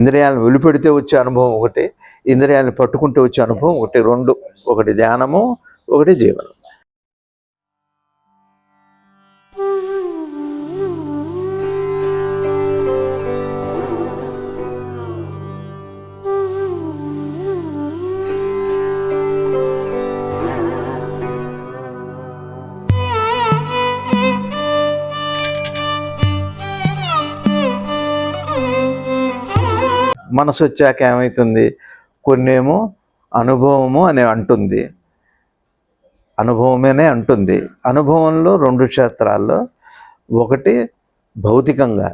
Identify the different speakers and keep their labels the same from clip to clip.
Speaker 1: ఇంద్రియాలను వెలుపెడితే వచ్చే అనుభవం ఒకటి ఇంద్రియాలను పట్టుకుంటే వచ్చే అనుభవం ఒకటి రెండు ఒకటి ధ్యానము ఒకటి జీవనం. మనసు వచ్చాక ఏమవుతుంది కొన్నేమో అనుభవము అని అంటుంది. అనుభవమేనే అంటుంది. అనుభవంలో రెండు క్షేత్రాల్లో ఒకటి భౌతికంగా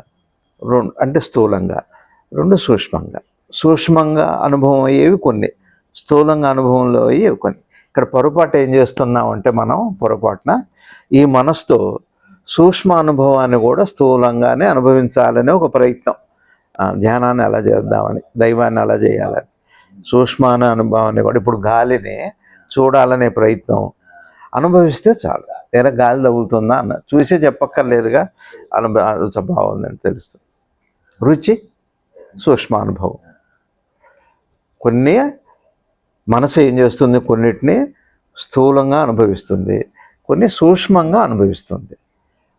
Speaker 1: రెండు అంటే స్థూలంగా రెండు సూక్ష్మంగా. సూక్ష్మంగా అనుభవం అయ్యేవి కొన్ని స్థూలంగా అనుభవంలో అయ్యేవి కొన్ని. ఇక్కడ పొరపాటు ఏం చేస్తున్నాం అంటే మనం పొరపాటున ఈ మనసుతో సూక్ష్మ అనుభవాన్ని కూడా స్థూలంగానే అనుభవించాలనే ఒక ప్రయత్నం. ధ్యానాన్ని అలా చేద్దామని దైవాన్ని అలా చేయాలని సూక్ష్మాన అనుభవాన్ని కూడా. ఇప్పుడు గాలిని చూడాలనే ప్రయత్నం అనుభవిస్తే చాలు. లేదా గాలి తగులుతుందా అన్న చూసే చెప్పక్కర్లేదుగా అనుభవ బాగుందని తెలుస్తుంది రుచి సూక్ష్మానుభవం కొన్ని మనసు ఏం చేస్తుంది? కొన్నిటిని స్థూలంగా అనుభవిస్తుంది. కొన్ని సూక్ష్మంగా అనుభవిస్తుంది.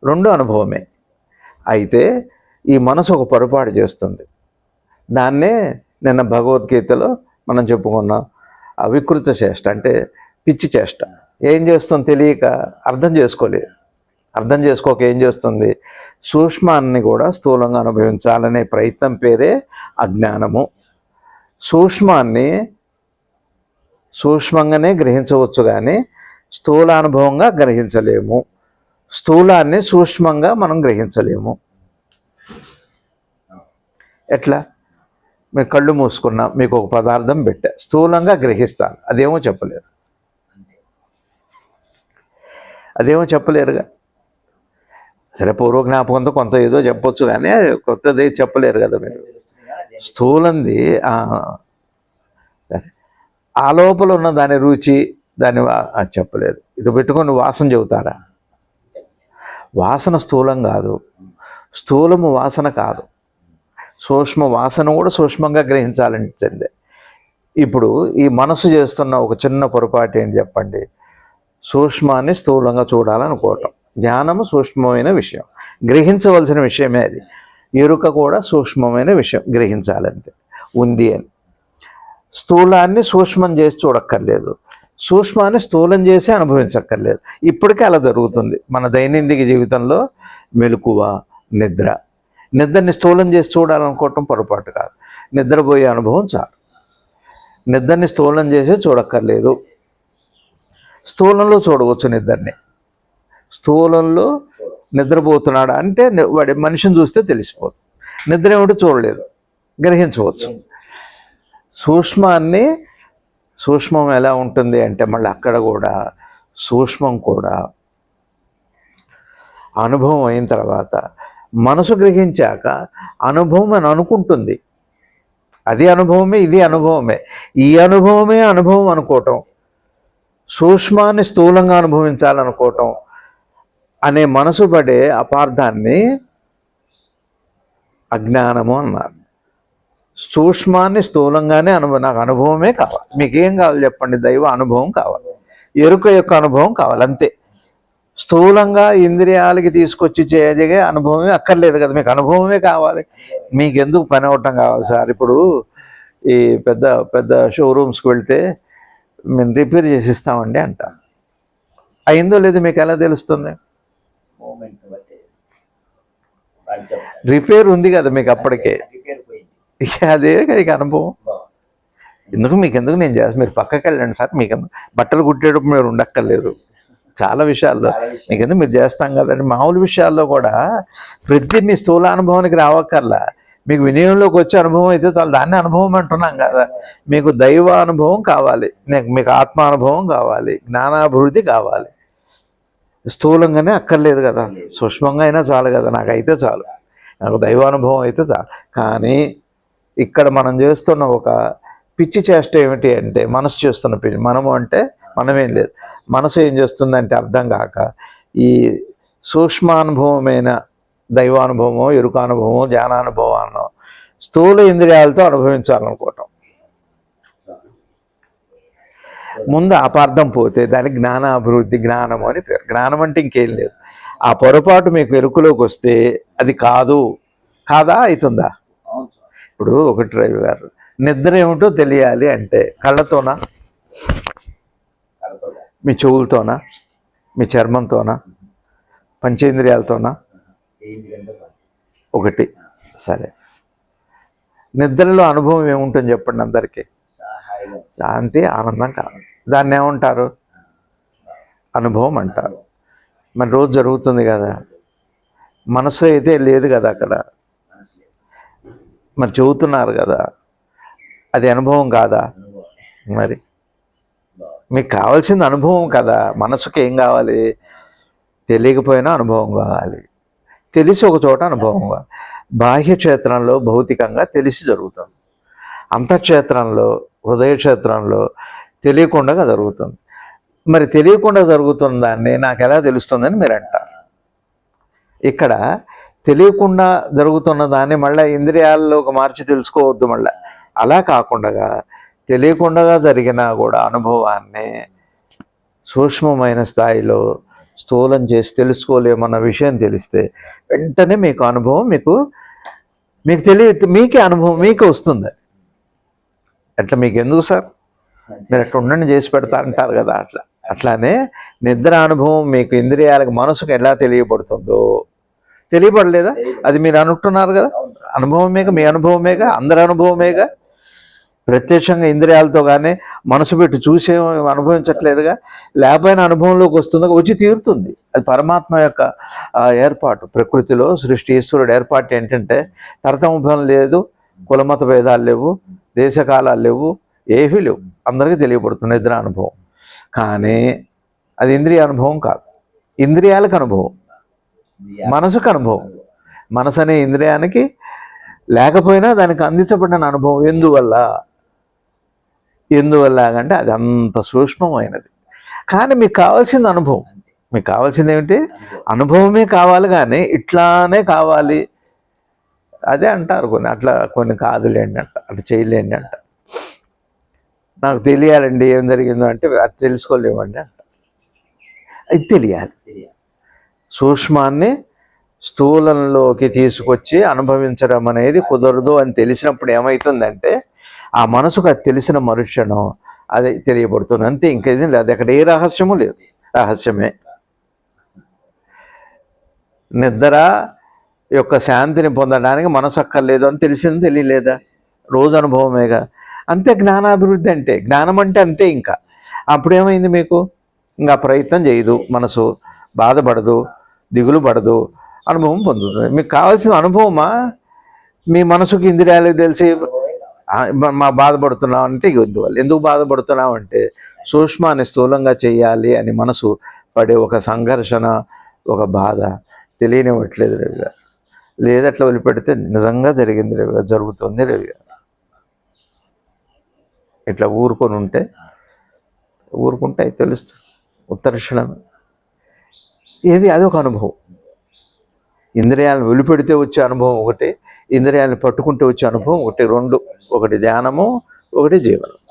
Speaker 1: రెండు అనుభవమే. అయితే ఈ మనసు ఒక పొరపాటు చేస్తుంది. దాన్నే నిన్న భగవద్గీతలో మనం చెప్పుకున్నాం. అవికృత చేష్ట అంటే పిచ్చి చేష్ట. ఏం చేస్తుంది తెలియక అర్థం చేసుకోలేదు. అర్థం చేసుకోక ఏం చేస్తుంది? సూక్ష్మాన్ని కూడా స్థూలంగా అనుభవించాలనే ప్రయత్నం పేరే అజ్ఞానము. సూక్ష్మాన్ని సూక్ష్మంగానే గ్రహించవచ్చు కానీ స్థూలానుభవంగా గ్రహించలేము. స్థూలాన్ని సూక్ష్మంగా మనం గ్రహించలేము. ఎట్లా? మీరు కళ్ళు మూసుకున్నా మీకు ఒక పదార్థం పెట్టా. స్థూలంగా గ్రహిస్తాను. అదేమో చెప్పలేరు. అదేమో చెప్పలేరుగా. సరే పూర్వ జ్ఞాపకంతో కొంత ఏదో చెప్పొచ్చు కానీ కొత్తది చెప్పలేరు కదా మీరు. స్థూలంది ఆ, లోపల ఉన్న దాని రుచి దాని చెప్పలేదు. ఇది పెట్టుకొని వాసన చెబుతారా? వాసన స్థూలం కాదు. స్థూలము వాసన కాదు. సూక్ష్మ వాసన కూడా సూక్ష్మంగా గ్రహించాలనిచ్చింది ఇప్పుడు ఈ మనసు చేస్తున్న ఒక చిన్న పొరపాటు ఏంటి చెప్పండి? సూక్ష్మాన్ని స్థూలంగా చూడాలనుకోవటం. ధ్యానము సూక్ష్మమైన విషయం. గ్రహించవలసిన విషయమే అది. ఎరుక కూడా సూక్ష్మమైన విషయం. గ్రహించాలంతే. ఉంది అని. స్థూలాన్ని సూక్ష్మం చేసి చూడక్కర్లేదు. సూక్ష్మాన్ని స్థూలం చేసి అనుభవించక్కర్లేదు. ఇప్పటికే అలా జరుగుతుంది. మన దైనందిక జీవితంలో మెలకువ నిద్ర నిద్రని స్థూలం చేసి చూడాలనుకోవటం పొరపాటు కాదు. నిద్రపోయే అనుభవం చాలు. నిద్రని స్థూలం చేసి చూడక్కర్లేదు. స్థూలంలో చూడవచ్చు నిద్రని. స్థూలంలో నిద్రపోతున్నాడా అంటే వాడి మనిషిని చూస్తే తెలిసిపోతుంది. నిద్ర ఏమిటి చూడలేదు. గ్రహించవచ్చు. సూక్ష్మాన్ని సూక్ష్మం ఎలా ఉంటుంది అంటే మళ్ళీ అక్కడ కూడా సూక్ష్మం కూడా అనుభవం అయిన తర్వాత మనసు గ్రహించాక అనుభవం అని అనుకుంటుంది. అది అనుభవమే ఇది అనుభవమే. ఈ అనుభవమే అనుభవం అనుకోవటం. సూక్ష్మాన్ని స్థూలంగా అనుభవించాలనుకోవటం అనే మనసు పడే అపార్థాన్ని అజ్ఞానము అన్నారు. సూక్ష్మాన్ని స్థూలంగానే అనుభవం నాకు అనుభవమే కావాలి. మీకేం కావాలి చెప్పండి? దైవ అనుభవం కావాలి. ఎరుక యొక్క అనుభవం కావాలి అంతే. స్థూలంగా ఇంద్రియాలకి తీసుకొచ్చి చేయజగే అనుభవమే అక్కర్లేదు కదా. మీకు అనుభవమే కావాలి. మీకు ఎందుకు పని అవటం కావాలి సార్? ఇప్పుడు ఈ పెద్ద పెద్ద షోరూమ్స్కి వెళ్తే మేము రిపేర్ చేసి ఇస్తామండి అంట. అయిందో లేదో మీకు ఎలా తెలుస్తుంది. రిపేర్ ఉంది కదా మీకు అప్పటికే. అదే కదా ఇక అనుభవం. ఎందుకు మీకు ఎందుకు నేను చేస్తాను మీరు పక్కకి వెళ్ళండి సార్. మీకు బట్టలు కుట్టేటప్పుడు మీరు ఉండక్కర్లేదు. చాలా విషయాల్లో.
Speaker 2: చాలా విషయం.
Speaker 1: మీకు ఎందుకు మీరు చేస్తాం కదండి. మామూలు విషయాల్లో కూడా ప్రతి మీ స్థూల అనుభవానికి రావక్కర్లా. మీకు వినయంలోకి వచ్చే అనుభవం అయితే చాలా. దాన్ని అనుభవం అంటున్నాం కదా. మీకు దైవ అనుభవం కావాలి. మీకు ఆత్మ అనుభవం కావాలి. జ్ఞానాభివృద్ధి కావాలి. స్థూలంగానే అక్కర్లేదు కదా. సూక్ష్మంగా అయినా చాలు కదా. నాకైతే చాలు. నాకు దైవానుభవం అయితే చాలు. కానీ ఇక్కడ మనం చేస్తున్న ఒక పిచ్చి చేష్ట ఏమిటి అంటే మనసు చేస్తున్న పిచ్చి మనము అంటే మనమేం లేదు. మనసు ఏం చేస్తుందంటే అర్థం కాక ఈ సూక్ష్మానుభవమైన దైవానుభవమో ఎరుకానుభవమో జ్ఞానానుభవాన్నో స్థూల ఇంద్రియాలతో అనుభవించాలనుకోవటం. ముందు అపార్థం పోతే దానికి జ్ఞానాభివృద్ధి జ్ఞానం అని పేరు. జ్ఞానం అంటే ఇంకేం లేదు. ఆ పొరపాటు మీకు ఎరుకులోకి వస్తే అది కాదు. కాదా? అవుతుందా? ఇప్పుడు ఒకటి రవి గారు నిద్ర ఏమిటో తెలియాలి అంటే కళ్ళతోనా? మీ చెవులతోనా? మీ చర్మంతోనా? పంచేంద్రియాలతోనా? ఒకటి. సరే. నిద్రలో అనుభవం ఏముంటుంది చెప్పండి అందరికీ? శాంతి ఆనందం కాదు దాన్ని ఏమంటారు? అనుభవం అంటారు. మరి రోజు జరుగుతుంది కదా. మనసు అయితే లేదు కదా అక్కడ. మరి చెబుతున్నారు కదా. అది అనుభవం కాదా? మరి మీకు కావాల్సింది అనుభవం కదా. మనసుకి ఏం కావాలి? తెలియకపోయినా అనుభవం కావాలి. తెలిసి ఒక చోట అనుభవం కావాలి. బాహ్య క్షేత్రంలో భౌతికంగా తెలిసి జరుగుతుంది. అంతఃక్షేత్రంలో హృదయ క్షేత్రంలో తెలియకుండా జరుగుతుంది. మరి తెలియకుండా జరుగుతున్న దాన్ని నాకు ఎలా తెలుస్తుందని మీరు అంటారు. ఇక్కడ తెలియకుండా జరుగుతున్న దాన్ని మళ్ళీ ఇంద్రియాల్లోకి మార్చి తెలుసుకోవద్దు మళ్ళీ. అలా కాకుండా తెలియకుండా జరిగిన కూడా అనుభవాన్ని సూక్ష్మమైన స్థాయిలో స్థూలం చేసి తెలుసుకోలేమన్న విషయం తెలిస్తే వెంటనే మీకు అనుభవం మీకు మీకు తెలియ మీకే అనుభవం మీకే వస్తుంది. అట్లా మీకు ఎందుకు సార్? మీరు అట్లా ఉండండి చేసి పెడతా అంటారు కదా అట్లా. అట్లానే నిద్ర అనుభవం మీకు ఇంద్రియాలకు మనసుకు ఎలా తెలియబడుతుందో. తెలియబడలేదా? అది మీరు అనుకుంటున్నారు కదా?
Speaker 2: అవును
Speaker 1: అనుభవమేగా? మీ అనుభవమేగా? అందరి అనుభవమేగా? ప్రత్యక్షంగా ఇంద్రియాలతో కానీ మనసు పెట్టి చూసే అనుభవించట్లేదుగా. లేకపోయిన అనుభవంలోకి వస్తుందో వచ్చి తీరుతుంది. అది పరమాత్మ యొక్క ఏర్పాటు. ప్రకృతిలో సృష్టి ఈశ్వరుడు ఏర్పాటు ఏంటంటే తరతముభం లేదు కులమత భేదాలు లేవు దేశకాలాలు లేవు ఏవీ లేవు. అందరికీ తెలియబడుతుంది నిద్ర అనుభవం. కానీ అది ఇంద్రియ అనుభవం కాదు. ఇంద్రియాలకు అనుభవం. మనసుకు అనుభవం. మనసు అనే ఇంద్రియానికి లేకపోయినా దానికి అందించబడిన అనుభవం. ఎందువల్ల? ఎందువల్లాగంటే అది అంత సూక్ష్మమైనది. కానీ మీకు కావాల్సింది అనుభవం. మీకు కావాల్సింది ఏమిటి? అనుభవమే కావాలి కానీ ఇట్లానే కావాలి. అదే అంటారు కొన్ని అట్లా కొన్ని కాదులేండి అంట అట్లా చేయలేండి అంట. నాకు తెలియాలండి ఏం జరిగిందో అంటే అది తెలుసుకోలేమండి అంట. అది తెలియాలి. సూక్ష్మాన్ని స్థూలంలోకి తీసుకొచ్చి అనుభవించడం అనేది కుదరదు అని తెలిసినప్పుడు ఏమవుతుందంటే ఆ మనసుకు అది తెలిసిన మరుక్షణం అది తెలియబడుతుంది అంతే ఇంకేది లేదు. అక్కడ ఏ రహస్యము లేదు. రహస్యమే. నిద్ర యొక్క శాంతిని పొందడానికి మనసు అక్కర్లేదు అని తెలిసింది తెలియలేదా? రోజు అనుభవమేగా. అంతే జ్ఞానాభివృద్ధి అంటే. జ్ఞానం అంటే అంతే ఇంకా. అప్పుడేమైంది మీకు? ఇంకా ప్రయత్నం చేయదు. మనసు బాధపడదు దిగులు పడదు. అనుభవం పొందుతుంది. మీకు కావాల్సిన అనుభవమా? మీ మనసుకి ఇంద్రియాలు తెలిసి మా బాధపడుతున్నాం అంటే ఇక ఎందుకు బాధపడుతున్నాం అంటే సూక్ష్మాన్ని స్థూలంగా చేయాలి అని మనసు పడే ఒక సంఘర్షణ ఒక బాధ తెలియనివ్వట్లేదు రవి గారు. లేదట్లా వదిలిపెడితే నిజంగా జరిగింది రవి గారు జరుగుతుంది రవి గారు. ఇట్లా ఊరుకొని ఉంటే ఊరుకుంటే అది తెలుస్తుంది. ఉత్తరక్షణం ఏది అది ఒక అనుభవం. ఇంద్రియాలను వెలిపెడితే వచ్చే అనుభవం ఒకటి. ఇంద్రియాలను పట్టుకుంటూ వచ్చే అనుభవం ఒకటి రెండు ఒకటి ధ్యానము ఒకటి జీవనం.